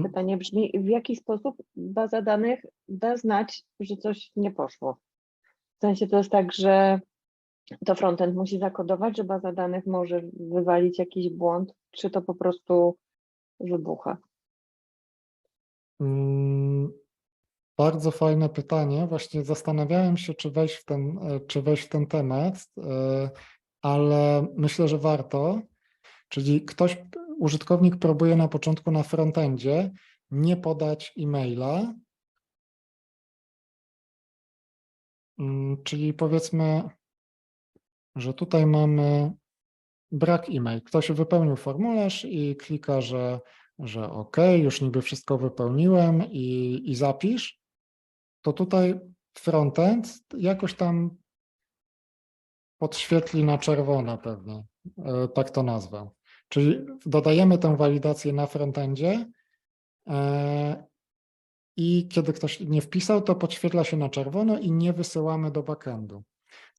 Mhm. pytanie brzmi, w jaki sposób baza danych da znać, że coś nie poszło? W sensie to jest tak, że to frontend musi zakodować, że baza danych może wywalić jakiś błąd, czy to po prostu wybucha? Mm, Bardzo fajne pytanie. Właśnie zastanawiałem się, czy wejść w ten, e, czy wejść w ten temat, e, ale myślę, że warto. Czyli ktoś, użytkownik próbuje na początku na frontendzie nie podać e-maila. Mm, Czyli powiedzmy, że tutaj mamy brak e-mail. Ktoś wypełnił formularz i klika, że, że OK, już niby wszystko wypełniłem i, i zapisz. To tutaj frontend jakoś tam podświetli na czerwono pewnie, e, tak to nazwę. Czyli dodajemy tę walidację na frontendzie e, i kiedy ktoś nie wpisał, to podświetla się na czerwono i nie wysyłamy do backendu.